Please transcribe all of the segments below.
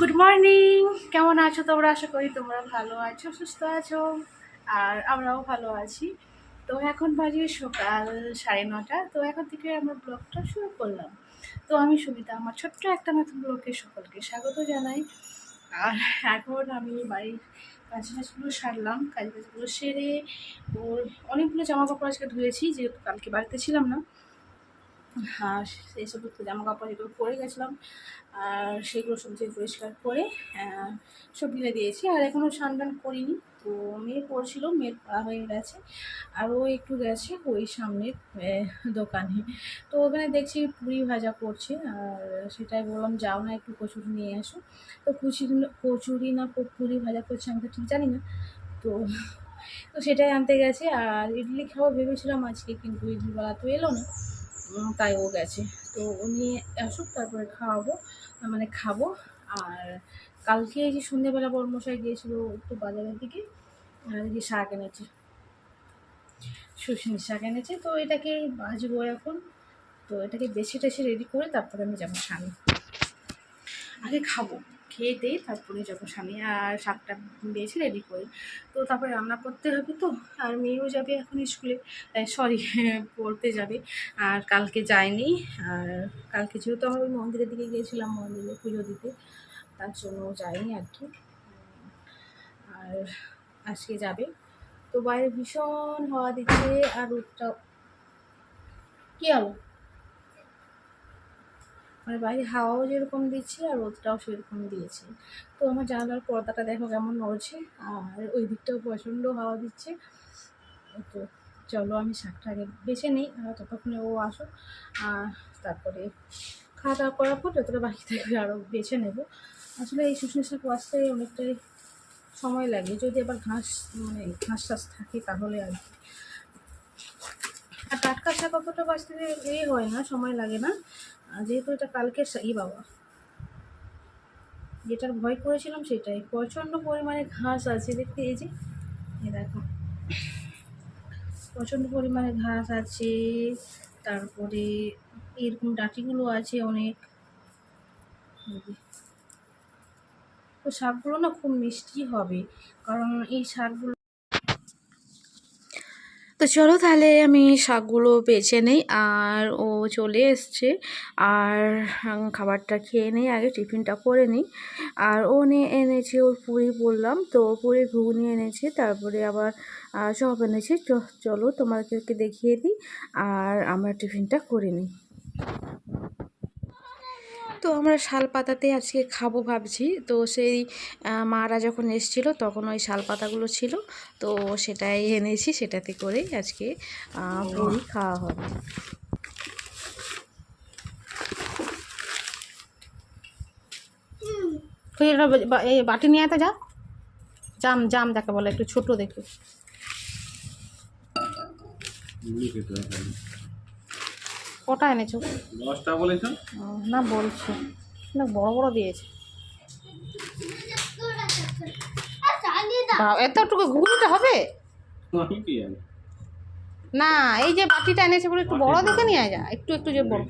Good morning কেমন আছো তোমরা? আশা করি তোমরা ভালো আছো, সুস্থ আছো, আর আমরাও ভালো আছি। তো এখন বাজে সকাল সাড়ে নটা। তো এখন থেকে আমরা ব্লগটা শুরু করলাম। তো আমি সুবিধা আমার ছোট্ট একটা নতুন ব্লগে সকলকে স্বাগত জানাই। আর এখন আমি বাড়ির কাজ টাজগুলো সারলাম কাজ বাজগুলো সেরে, ওর অনেকগুলো জামা কাপড় আজকে ধুয়েছি, যেহেতু কালকে বাড়িতে ছিলাম না। সমস্ত জামা কাপড় যেগুলো পরে গেছিলাম। আর সেগুলো সব যে পরিষ্কার করে সব ঢেলে দিয়েছি। আর এখনও স্নান করিনি। তো মেয়ে পড়ছিল, মেয়ের পড়া হয়ে গেছে। আর ও একটু গেছে ওই সামনের দোকানে। তো ওখানে দেখছি পুরি ভাজা করছে। আর সেটাই বললাম, যাও না একটু কচুরি নিয়ে আসো তো কুচুরি কচুরি না পুরি ভাজা করছে, আমি তো ঠিক জানি না। তো তো সেটাই আনতে গেছে। আর ইডলি খাওয়া ভেবেছিলাম আজকে, কিন্তু ইডলিওয়ালা তো এলো না। তাই ও গেছে। তো উনি আসুক, তারপরে খাওয়াবো। মানে খাব। আর কালকে এই যে সন্ধ্যেবেলা বর্মশাই গিয়েছিল একটু বাজারের দিকে যে শাক এনেছে শুশনি শাক এনেছে। তো এটাকে বাজবো এখন। তো এটাকে বেশি টেশি রেডি করে তারপরে আমি যাব স্বামী। আগে খাব। খেয়ে দিয়ে তারপরে যাব স্বামী আর শাকটা বেছে রেডি করে, তো তারপরে রান্না করতে হবে তো, আর মেয়েও যাবে এখন স্কুলে সরি পড়তে যাবে, আর কালকে যায়নি, আর কালকে যেহেতু ওই মন্দিরের দিকে গিয়েছিলাম মন্দিরে পুজো দিতে, তার জন্য যায়নি আর কি আর আজকে যাবে, তো বাইরে ভীষণ হাওয়া দিচ্ছে, আর রোদটা কী হলো মানে বাইরে হাওয়াও যেরকম দিচ্ছে আর রোদটাও সেরকম দিয়েছে। তো আমার জানালার পর্দাটা দেখো কেমন নড়ছে আর ওই দিকটাও প্রচণ্ড হাওয়া দিচ্ছে। তো চলো আমি শাকটা আগে বেছে নিই ততক্ষণে ও আসো আর তারপরে খাওয়া দাওয়া করার পর যতটা বাকি থাকবে আরও বেছে নেব। আসলে এই শুকনো শাক বাঁচতে অনেকটাই সময় লাগে, যদি আবার ঘাস মানে ঘাস টাস থাকে তাহলে আর কি। আর টাটকা শাক অতটা বাঁচতে এ হয় না, সময় লাগে না। যেহেতু এটা কালকের ই বাবা। যেটার ভয় করেছিলাম সেটাই। প্রচণ্ড পরিমাণে ঘাস আছে, দেখতে এই যে, এই দেখো। প্রচণ্ড পরিমাণে ঘাস আছে, তারপরে এরকম ডাটিগুলো আছে অনেক। তো শাকগুলো না খুব মিষ্টি হবে, কারণ এই শাকগুলো তো চলো তাহলে আমি শাকগুলো বেছে নেই আর ও চলে এসছে। আর খাবারটা খেয়ে নেই, আগে টিফিনটা করে নিই। আর ও নিয়ে এনেছে, ওর পুরি বললাম, তো পুরি ঘুগনি এনেছে, তারপরে আবার সব চপ এনেছে চলো তোমাদেরকে দেখিয়ে দিই, আর আমরা টিফিনটা করে নিই। তো আমরা শাল পাতাতে আজকে খাব ভাবছি। তো সেই মারা যখন এসেছিল তখন ওই শাল পাতাগুলো ছিল। তো সেটাই এনেছি সেটাতে করেই আজকে পুরি খাওয়া হবে। এটা বা- বা- এই বাটি নিয়ে আয় তো যা। জাম জাম যাকে বলে একটু ছোট দেখে। কটা এনেছো? দশটা বলেছ? না বলছি। না বড় বড় দিয়েছে। এতটুকু ঘুগনিটা হবে? না এই যে বাটিটা এনেছে বলে একটু বড় দেখে নিয়ে যা। একটু একটু যে বড়।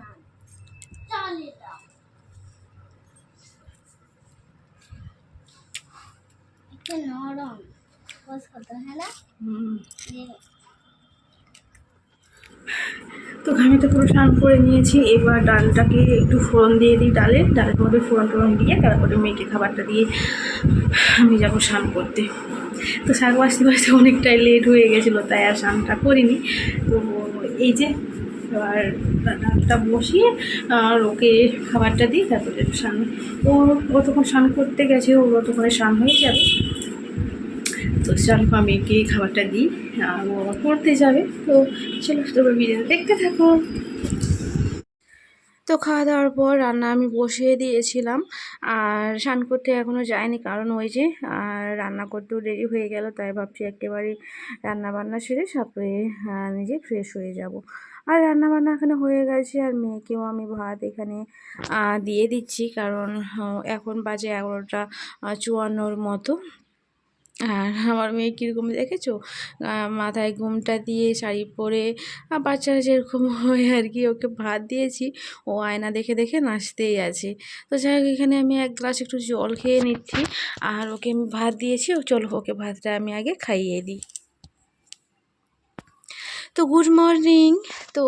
না। চালিয়ে নরম তো আমি তো পুরো স্নান করে নিয়েছি। এবার ডালটাকে একটু ফোড়ন দিয়ে দিই ডালে। ডালের মধ্যে ফোড়ন টোড়ন দিয়ে তারপরে মেয়েকে খাবারটা দিয়ে আমি যাব স্নান করতে। তো শাক বাঁচতে বাঁচতে অনেকটাই লেট হয়ে গেছিল তাই আর স্নানটা করিনি। তো এই যে এবার ডালটা বসিয়ে আর ওকে খাবারটা দিই তারপরে স্নান। ও ও তখন স্নান করতে গেছে ও তখন স্নান হয়ে যাবে। তো চলো আমি একে খাবারটা দিই ও পড়তে যাবে। তো চলো, তোমরা ভিডিও দেখতে থাকো। তো খাওয়া দাওয়ার পর রান্না আমি বসিয়ে দিয়েছিলাম, আর স্নান করতে এখনও যায়নি কারণ ওই যে, আর রান্না করতেও দেরি হয়ে গেল, তাই ভাবছি একেবারে রান্না বান্না সেরে তারপরে নিজে ফ্রেশ হয়ে যাব। আর রান্না বান্না এখানে হয়ে গেছে, আর মেয়েকেও আমি ভাত এখানে দিয়ে দিচ্ছি, কারণ এখন বাজে এগারোটা চুয়ান্নর মতো। আর আমার মেয়ে কীরকম দেখেছ? মাথায় ঘুমটা দিয়ে শাড়ি পরে, আর বাচ্চারা যেরকম হয় আর কি, ওকে ভাত দিয়েছি। ও আয়না দেখে দেখে নাচতেই আছে। তো যাই হোক, এখানে আমি এক গ্লাস একটু জল খেয়ে নিচ্ছি। আর ওকে আমি ভাত দিয়েছি, ও চলো ওকে ভাতটা আমি আগে খাইয়ে দিই। তো গুড মর্নিং তো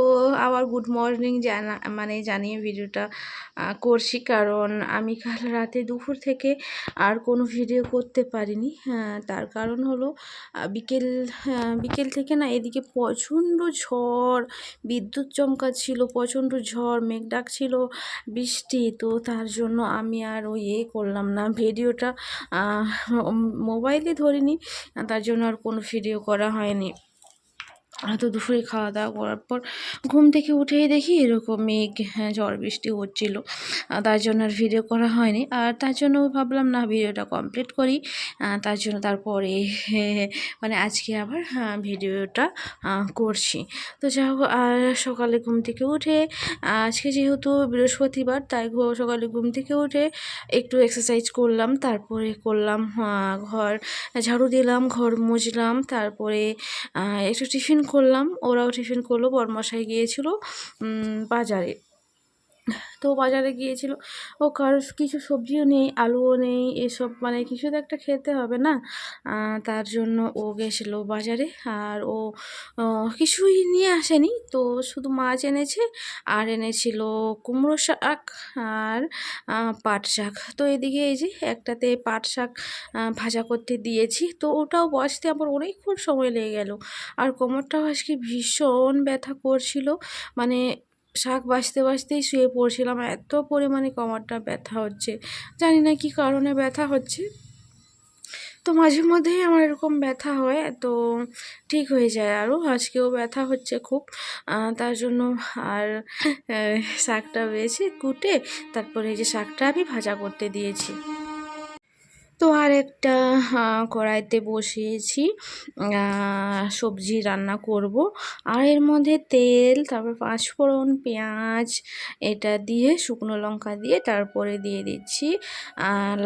আবার গুড মর্নিং জানা মানে জানিয়ে ভিডিওটা করছি। কারণ আমি কাল রাতে দুপুর থেকে আর কোনো ভিডিও করতে পারিনি। তার কারণ হলো বিকেল বিকেল থেকে না এদিকে প্রচণ্ড ঝড়, বিদ্যুৎ চমকাচ্ছিল, প্রচণ্ড ঝড়, মেঘ ডাকছিল, বৃষ্টি। তো তার জন্য আমি আর ওই এ করলাম না। ভিডিওটা মোবাইলে ধরিনি। তার জন্য আর কোনো ভিডিও করা হয়নি। তো দুপুরে খাওয়া দাওয়া করার পর ঘুম থেকে উঠেই দেখি এরকম মেঘ হ্যাঁ ঝড় বৃষ্টি হচ্ছিল। তার জন্য আর ভিডিও করা হয়নি। আর তার জন্য ভাবলাম না ভিডিওটা কমপ্লিট করি। তার জন্য তারপরে মানে আজকে আবার হ্যাঁ, ভিডিওটা করছি। তো যাই হোক আর সকালে ঘুম থেকে উঠে আজকে যেহেতু বৃহস্পতিবার তাই সকালে ঘুম থেকে উঠে একটু এক্সারসাইজ করলাম। তারপরে করলাম ঘর ঝাড়ু দিলাম ঘর মুছলাম। তারপরে একটু টিফিন করলাম ওরাও টিফিন করল বরমশাই গিয়েছিল বাজারে। তো বাজারে গিয়েছিল। ও কারও কিছু সবজিও নেই, আলুও নেই, এসব মানে কিছু তো একটা খেতে হবে না। তার জন্য ও গেছিল বাজারে আর ও কিছুই নিয়ে আসেনি। তো শুধু মাছ এনেছে আর এনেছিল কুমড়ো শাক আর পাট শাক। তো এদিকে এই যে একটাতে পাট শাক ভাজা করতে দিয়েছি। তো ওটাও বসতে আমার অনেকক্ষণ সময় লেগে গেল। আর কোমরটাও আজকে ভীষণ ব্যথা করছিল। মানে শাক বাছতে বাছতেই শুয়ে পড়ছিলাম। এত পরিমাণে কোমরটা ব্যথা হচ্ছে। জানি না কি কারণে ব্যথা হচ্ছে। তো মাঝে মধ্যেই আমার এরকম ব্যথা হয়, তো ঠিক হয়ে যায় আরও আজকেও ব্যথা হচ্ছে খুব। তার জন্য আর শাকটা বেছে, কুটে, তারপরে এই যে শাকটা আমি ভাজা করতে দিয়েছি। তো আর একটা কড়াইতে বসিয়েছি সবজি রান্না করব। আর এর মধ্যে তেল, তারপর পাঁচফোড়ন, পেঁয়াজ, এটা দিয়ে, শুকনো লঙ্কা দিয়ে তারপরে দিয়ে দিচ্ছি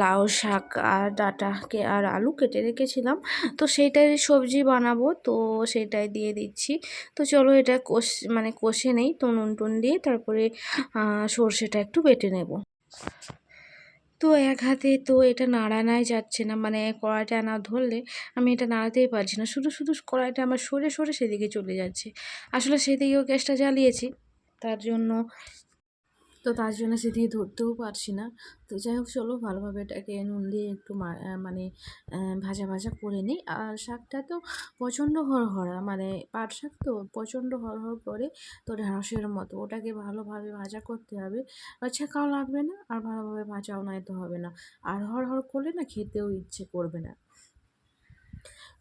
লাউ শাক আর ডাঁটাকে আর আলু কেটে রেখেছিলাম। তো সেইটাই সবজি বানাবো, তো সেটাই দিয়ে দিচ্ছি। তো চলো এটা কষ মানে কষে নেই, তো নুন টুন দিয়ে তারপরে সর্ষেটা একটু বেটে নেব। তো এক হাতে তো এটা নাড়ানাই যাচ্ছে না মানে কড়াইটা না ধরলে আমি এটা নাড়াতেই পারছি না। শুধু শুধু কড়াইটা আমার সরে সরে সেদিকে চলে যাচ্ছে। আসলে সেদিকেও গ্যাসটা জ্বালিয়েছি, তার জন্য তো তার জন্য সেদিকে ধরতেও পারছি না। তো যাই হোক, চলো ভালোভাবে এটাকে নুন দিয়ে একটু মানে ভাজা ভাজা করে নিই। আর শাকটা তো প্রচণ্ড হরহরা মানে পাট শাক তো প্রচণ্ড হরহর করে তো ঢ্যাঁড়সের মতো। ওটাকে ভালোভাবে ভাজা করতে হবে। আর ছেঁকাও লাগবে না, আর ভালোভাবে ভাজাও নয়তো হবে না। আর হরহর করলে না খেতেও ইচ্ছে করবে না।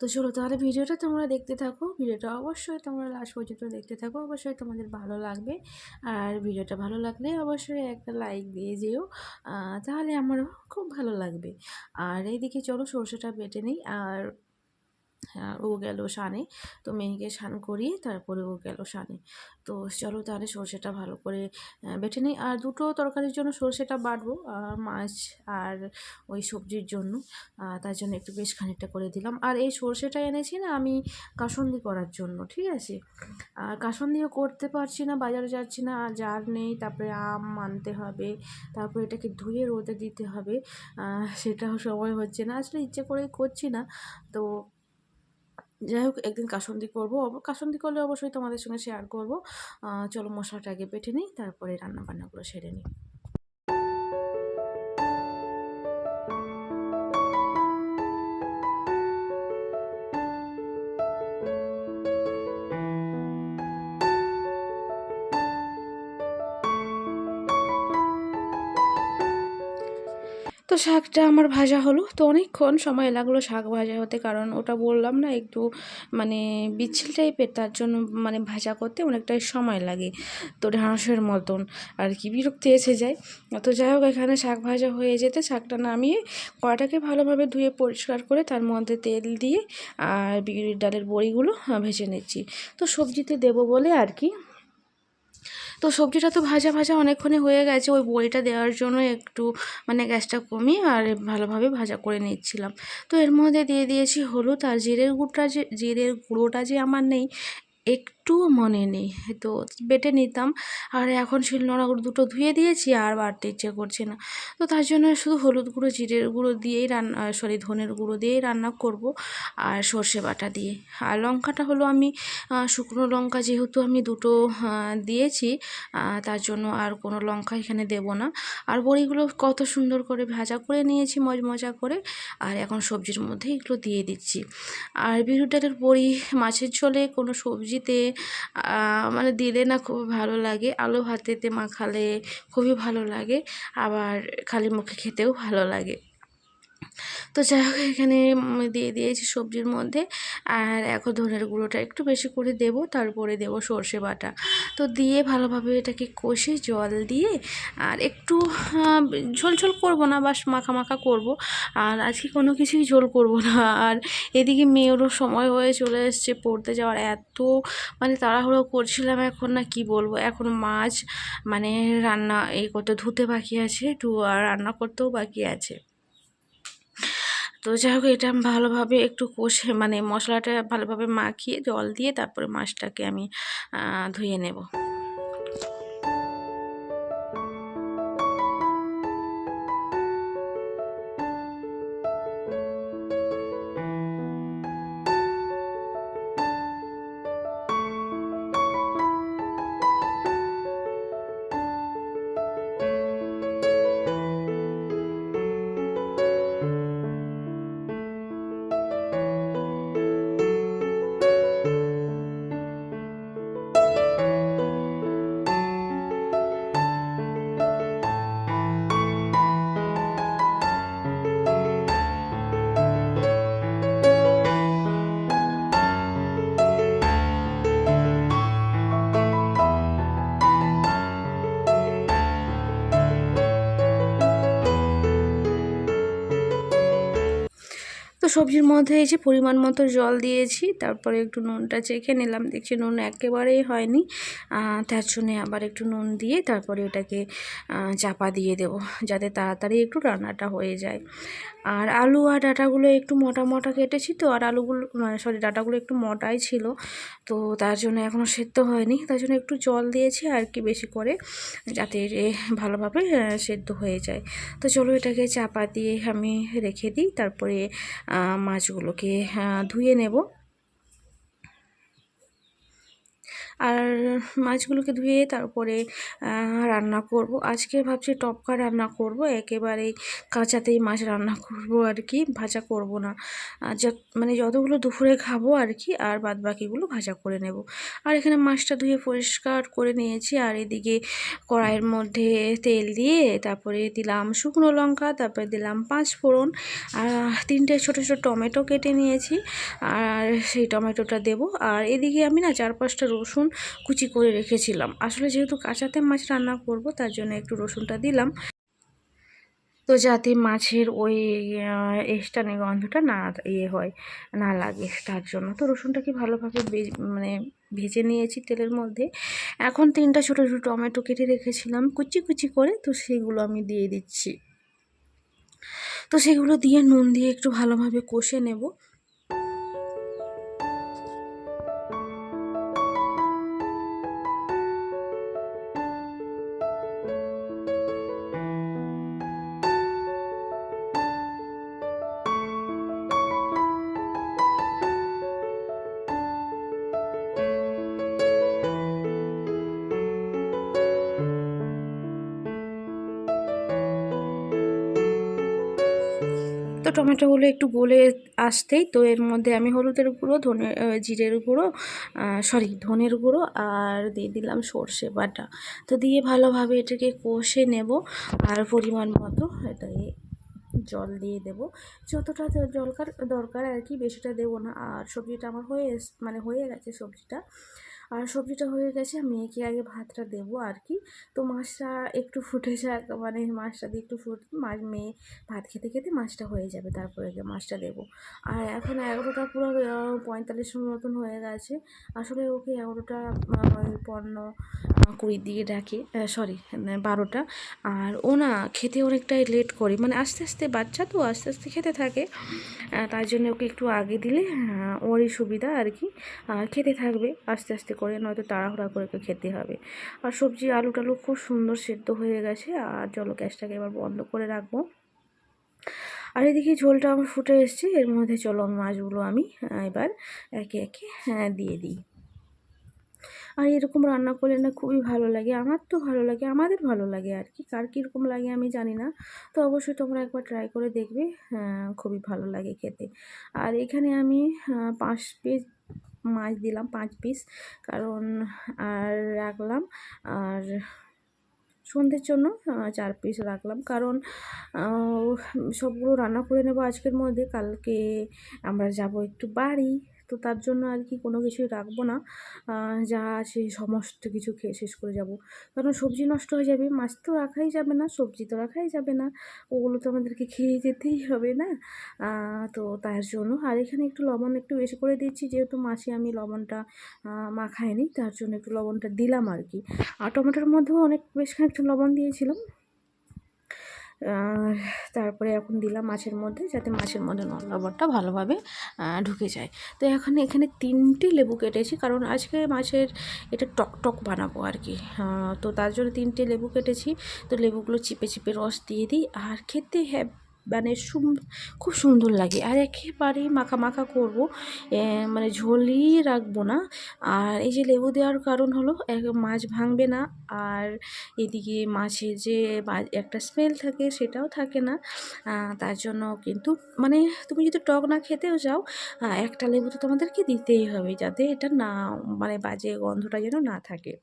তো চলো তাহলে ভিডিওটা তোমরা দেখতে থাকো। ভিডিওটা অবশ্যই তোমরা লাস্ট পর্যন্ত দেখতে থাকো। অবশ্যই তোমাদের ভালো লাগবে। আর ভিডিওটা ভালো লাগলে অবশ্যই একটা লাইক দিয়ে যেও। তাহলে আমারও খুব ভালো লাগবে। আর এইদিকে চলো সরষেটা বেটে নিই। আর ও গেল সানে। তো মেয়েকে স্নান করিয়ে তারপরে ও গেল সানে। তো চলো তাহলে সর্ষেটা ভালো করে বেটে নিই। আর দুটো তরকারির জন্য সর্ষেটা বাটবো মাছ আর ওই সবজির জন্য। তার জন্য একটু বেশ খানিকটা করে দিলাম। আর এই সর্ষেটা এনেছি না আমি কাসন্দি করার জন্য, ঠিক আছে? আর কাসন্দিও করতে পারছি না, বাজারে যাচ্ছি না, আর জার নেই, তারপরে আম আনতে হবে, তারপরে এটাকে ধুয়ে রোদে দিতে হবে। সেটাও সময় হচ্ছে না, আসলে ইচ্ছে করেই করছি না। তো যাই হোক, একদিন কাসন্দি করব। কাসন্দি করলে অবশ্যই তোমাদের সঙ্গে শেয়ার করব। চলো মশলাটা আগে বেটে নিই, তারপরে রান্না বান্নাগুলো সেরে নিই। শাকটা আমার ভাজা হলো। তো অনেকক্ষণ সময় লাগল শাক ভাজা হতে, কারণ ওটা বললাম না, একটু মানে বিচ্ছিল টাইপের, তার জন্য মানে ভাজা করতে অনেকটাই সময় লাগে। তো ঢ্যাঁড়সের মতন। আর কি বিরক্তি এসে যায়। তো যাই হোক, এখানে শাক ভাজা হয়ে যেতে, শাকটা নামিয়ে কড়াটাকে ভালোভাবে ধুয়ে পরিষ্কার করে তার মধ্যে তেল দিয়ে আর বিউলির ডালের বড়িগুলো ভেজে নিচ্ছি। তো সবজিতে দেবো বলে আর কি তো সবজিটা তো ভাজা ভাজা অনেকক্ষণে হয়ে গেছে। ওই বড়িটা দেওয়ার জন্য একটু মানে গ্যাসটা কমিয়ে আর ভালোভাবে ভাজা করে নিচ্ছিলাম। তো এর মধ্যে দিয়ে দিয়েছি হলুদ আর জিরের গুঁড়োটা যে, জিরের গুঁড়োটা যে আমার নেই একটুও মনে নেই। তো বেটে নিতাম। আর এখন শিলনোড়া দুটো ধুয়ে দিয়েছি, আর বাড়তে ইচ্ছে করছে না। তো তার জন্য শুধু হলুদ গুঁড়ো, জিরের গুঁড়ো দিয়েই রান্না সরি ধনের গুঁড়ো দিয়েই রান্না করব, আর সর্ষে বাটা দিয়ে। আর লঙ্কাটা হলো আমি শুকনো লঙ্কা যেহেতু আমি দুটো দিয়েছি তার জন্য আর কোনো লঙ্কা এখানে দেব না। আর বড়িগুলো কত সুন্দর করে ভাজা করে নিয়েছি মজমজা করে। আর এখন সবজির মধ্যে এগুলো দিয়ে দিচ্ছি। আর বিউলির ডালের বড়ি মাছের ঝোলে কোনো সবজিতে মানে দিলে না খুব ভালো লাগে। আলু ভাতেতে মাখালে খুবই ভালো লাগে, আবার খালি মুখে খেতেও ভালো লাগে। তো যাই হোক, এখানে দিয়ে দিয়েছি সবজির মধ্যে। আর এখন ধনের গুঁড়োটা একটু বেশি করে দেব, তারপরে দেব সর্ষে বাটা। তো দিয়ে ভালোভাবে এটাকে কষে জল দিয়ে আর একটু ঝোল ঝোল করব না, বাস মাখা মাখা করব। আর আজকে কোনো কিছুই ঝোল করব না। আর এদিকে মেয়েরও সময় হয়ে চলে এসছে, পড়তে যাওয়ার এত মানে তাড়াহুড়ো করছিলাম এখন, না কি বলব? এখন মাছ মানে রান্না এই করতে ধুতে বাকি আছে আর রান্না করতেও বাকি আছে। তো যাই হোক, এটা আমি ভালোভাবে একটু কষে মানে মশলাটা ভালোভাবে মাখিয়ে জল দিয়ে তারপরে মাছটাকে আমি ধুয়ে নেব। সবজির মধ্যে এই যে পরিমাণ মতো জল দিয়েছি, তারপরে একটু নুনটা চেখে নিলাম, দেখছি নুন একেবারেই হয়নি। তার জন্যে আবার একটু নুন দিয়ে তারপরে এটাকে চাপা দিয়ে দেব, যাতে তাড়াতাড়ি একটু রান্নাটা হয়ে যায়। আর আলু আর ডাঁটাগুলো একটু মোটা মোটা কেটেছি তো, আর আলুগুলো মানে সরি ডাটাগুলো একটু মোটাই ছিল। তো তার জন্য এখনও সেদ্ধ হয়নি, তার জন্য একটু জল দিয়েছি আর কি বেশি করে, যাতে ভালোভাবে সেদ্ধ হয়ে যায়। তো চলো এটাকে চাপা দিয়ে আমি রেখে দিই, তারপরে মাছগুলোকে আহ, ধুয়ে নেব। আর মাছগুলোকে ধুয়ে তারপরে রান্না করব। আজকে ভাবছি টপকা রান্না করব, একেবারেই কাঁচাতেই মাছ রান্না করব আর কি, ভাজা করব না। মানে যতগুলো দুপুরে খাব আর কি, আর বাদ বাকিগুলো ভাজা করে নেব। আর এখানে মাছটা ধুয়ে পরিষ্কার করে নিয়েছি, আর এদিকে কড়াইয়ের মধ্যে তেল দিয়ে তারপরে দিলাম শুকনো লঙ্কা, তারপরে দিলাম পাঁচ ফোড়ন আর তিনটে ছোটো ছোটো টমেটো কেটে নিয়েছি, আর সেই টমেটোটা দেব। আর এদিকে আমি না চার পাঁচটা রসুন কুচি করে রেখেছিলাম। আসলে যেহেতু কাঁচাতে মাছ রান্না করব, তার জন্য একটু রসুনটা দিলাম। তো যাতে মাছের ওই এস্টানি গন্ধটা না ইয়ে হয়, না লাগে তার জন্য। তো রসুনটাকে ভালোভাবে মানে ভেজে নিয়েছি তেলের মধ্যে। এখন তিনটা ছোটো ছোটো টমেটো কেটে রেখেছিলাম। কুচি কুচি করে তো সেগুলো আমি দিয়ে দিচ্ছি। তো সেগুলো দিয়ে নুন দিয়ে একটু ভালোভাবে কষে নেব। তো টমেটোগুলো একটু গলে আসতেই তো এর মধ্যে আমি হলুদের গুঁড়ো, ধনে জিরের গুঁড়ো সরি ধনের গুঁড়ো আর দিয়ে দিলাম সর্ষে বাটা। তো দিয়ে ভালোভাবে এটাকে কষে নেব আর পরিমাণ মতো এটাকে জল দিয়ে দেব। যতটা দ- দরকার আর কি, বেশিটা দেবো না। আর সবজিটা আমার হয়ে মানে হয়ে গেছে সবজিটা। আর সবজিটা হয়ে গেছে মেয়েকে আগে ভাতটা দেবো আর কি তো মাছটা একটু ফুটে যাক মানে মাছটা দিয়ে একটু ফুট, মাছ মেয়ে ভাত খেতে খেতে মাছটা হয়ে যাবে, তারপরে গিয়ে মাছটা দেবো। আর এখন এগারোটা পুরো পঁয়তাল্লিশ মতন হয়ে গেছে। আসলে ওকে এগারোটা পনেরো কুড়ির দিকে ডাকে সরি বারোটা। আর ও না খেতে অনেকটাই লেট করে মানে আস্তে আস্তে বাচ্চা তো, আস্তে আস্তে খেতে থাকে। তার জন্য ওকে একটু আগে দিলে ওরই সুবিধা আর কি খেতে থাকবে, আস্তে আস্তে করে নয়তো তাড়াহুড়া করে খেতে হবে। আর সবজি আলু টালু খুব সুন্দর সেদ্ধ হয়ে গেছে আর জল গ্যাসটাকে এবার বন্ধ করে রাখব। আর এদিকে ঝোলটা আমার ফুটে এসছে এর মধ্যে চলো মাছগুলো আমি এবার একে একে হ্যাঁ, দিয়ে দিই। আর এরকম রান্না করলে না খুবই ভালো লাগে আমার তো ভালো লাগে আমাদের ভালো লাগে আর কি কার কীরকম লাগে আমি জানি না। তো অবশ্যই তোমরা একবার ট্রাই করে দেখবে আহ, খুবই ভালো লাগে খেতে। আর এখানে আমি পাঁচ পিস মাছ দিলাম পাঁচ পিস। কারণ, আর রাখলাম, আর সন্ধ্যের জন্য চার পিস রাখলাম। কারণ সবগুলো রান্না করে নেব আজকের মধ্যে। কালকে আমরা যাব একটু বাড়ি। তো তার জন্য আর কি কোনো কিছুই রাখব না। যা আছে সমস্ত কিছু খেয়ে শেষ করে যাব। কারণ সবজি নষ্ট হয়ে যাবে, মাছ তো রাখাই যাবে না, সবজি তো রাখাই যাবে না। ওগুলো তো আমাদেরকে খেয়ে যেতেই হবে না। তো তার জন্য আর এখানে একটু লবণ একটু বেশি করে দিচ্ছি, যেহেতু মাছে আমি লবণটা মাখাইনি, তার জন্য একটু লবণটা দিলাম আর কি। আর টমেটোর মধ্যেও অনেক, বেশ খানিকটা লবণ দিয়েছিলাম। তারপরে এখন দিলাম মাছের মধ্যে যাতে মাছের মধ্যে নুন লবণটা ভালোভাবে ঢুকে যায়। তো এখন এখানে তিনটি লেবু কেটেছি, কারণ আজকে মাছের এটা টকটক টক বানাবো আর কি তো তার জন্য তিনটে লেবু কেটেছি। তো লেবুগুলো চিপে চিপে রস দিয়ে দিই। আর খেতে হ্যাঁ মানে খুব সুন্দর লাগে। আর একেবারে মাখা মাখা করব মানে ঝোলই রাখব না। আর এই যে লেবু দেওয়ার কারণ হলো মাছ ভাঙবে না। আর এদিকে মাছের যে একটা স্মেল থাকে সেটাও থাকে না। তার জন্য কিন্তু মানে তুমি যদি টক না খেতেও যাও একটা লেবু তো তোমাদেরকে দিতেই হবে, যাতে এটা না মানে বাজে গন্ধটা যেন না থাকে।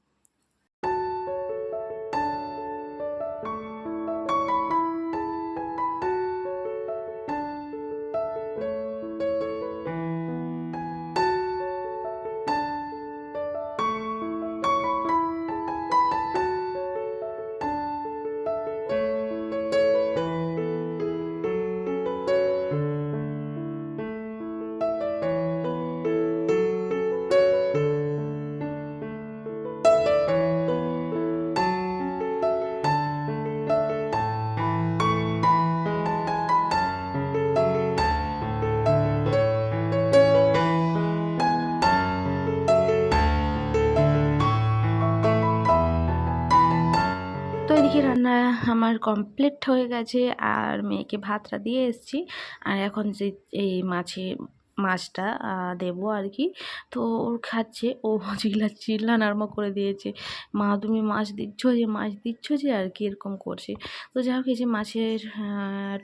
কমপ্লিট হয়ে গেছে আর মেয়েকে ভাতটা দিয়ে এসেছি। আর এখন যে এই মাছে মাছটা দেবো আর কি তো ওর খাচ্ছে, ও চিল্লা চিল্লান আরম্ভ করে দিয়েছে। মা, তুমি মাছ দিচ্ছ যে, মাছ দিচ্ছ যে? আর কি এরকম করছে। তো যাই হোক, এই যে মাছের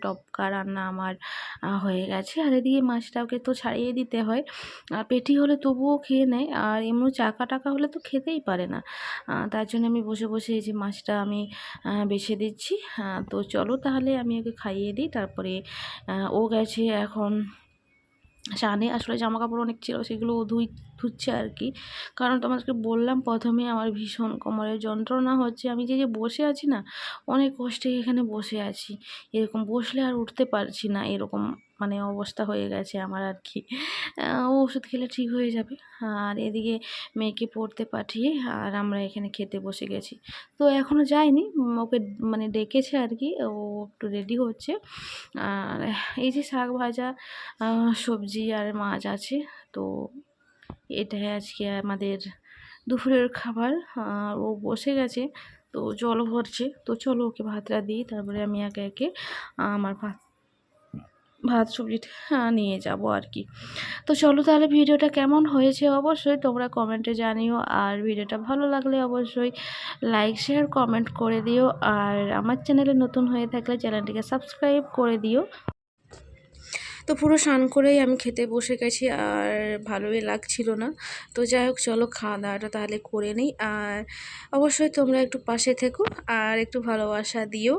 টপকা রান্না আমার হয়ে গেছে। আর এদিকে মাছটাকে তো ছাড়িয়ে দিতে হয়। পেটি হলে তবুও খেয়ে নেয়। আর এমনি চাকা টাকা হলে তো খেতেই পারে না। তার জন্য আমি বসে বসে এই যে মাছটা আমি বেছে দিচ্ছি। তো চলো তাহলে আমি ওকে খাইয়ে দিই। তারপরে ও গেছে এখন স্নানে আসলে জামা কাপড় অনেক ছিল, সেগুলো ধুই, ধুচ্ছে আর কি কারণ তোমাদেরকে বললাম প্রথমে আমার ভীষণ কোমরের যন্ত্রণা হচ্ছে। আমি যে যে বসে আছি না, অনেক কষ্টে এখানে বসে আছি। এরকম বসলে আর উঠতে পারছি না, এরকম মানে অবস্থা হয়ে গেছে আমার আর কি। ও ওষুধ খেলে ঠিক হয়ে যাবে। আর এদিকে মেয়েকে পড়তে পাঠিয়ে আর আমরা এখানে খেতে বসে গেছি। তো এখনও যায়নি। ওকে মানে ডেকেছে আর কি। ও একটু রেডি হচ্ছে। আর এই যে শাক ভাজা সবজি আর মাছ আছে, তো এটাই আজকে আমাদের দুপুরের খাবার। আর ও বসে গেছে, তো জল ভরছে। তো চলো ওকে ভাতটা দিই, তারপরে আমি একে একে আমার ভাত ভাত সবজিটা নিয়ে যাব আর কি। তো চলো তাহলে ভিডিওটা কেমন হয়েছে অবশ্যই তোমরা কমেন্টে জানিও। আর ভিডিওটা ভালো লাগলে অবশ্যই লাইক শেয়ার কমেন্ট করে দিও। আর আমার চ্যানেলে নতুন হয়ে থাকলে চ্যানেলটিকে সাবস্ক্রাইব করে দিও। তো পুরো স্নান করেই আমি খেতে বসে গেছি আর ভালোই লাগছিল না। তো যাই হোক, চলো খাওয়া দাওয়াটা তাহলে করে নিই। আর অবশ্যই তোমরা একটু পাশে থেকো আর একটু ভালোবাসা দিও।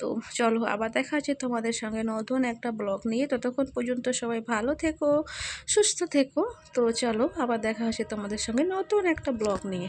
তো চলো আবার দেখা আছে তোমাদের সঙ্গে নতুন একটা ব্লগ নিয়ে। ততক্ষণ পর্যন্ত সবাই ভালো থেকো, সুস্থ থেকো। তো চলো আবার দেখা আছে তোমাদের সঙ্গে নতুন একটা ব্লগ নিয়ে।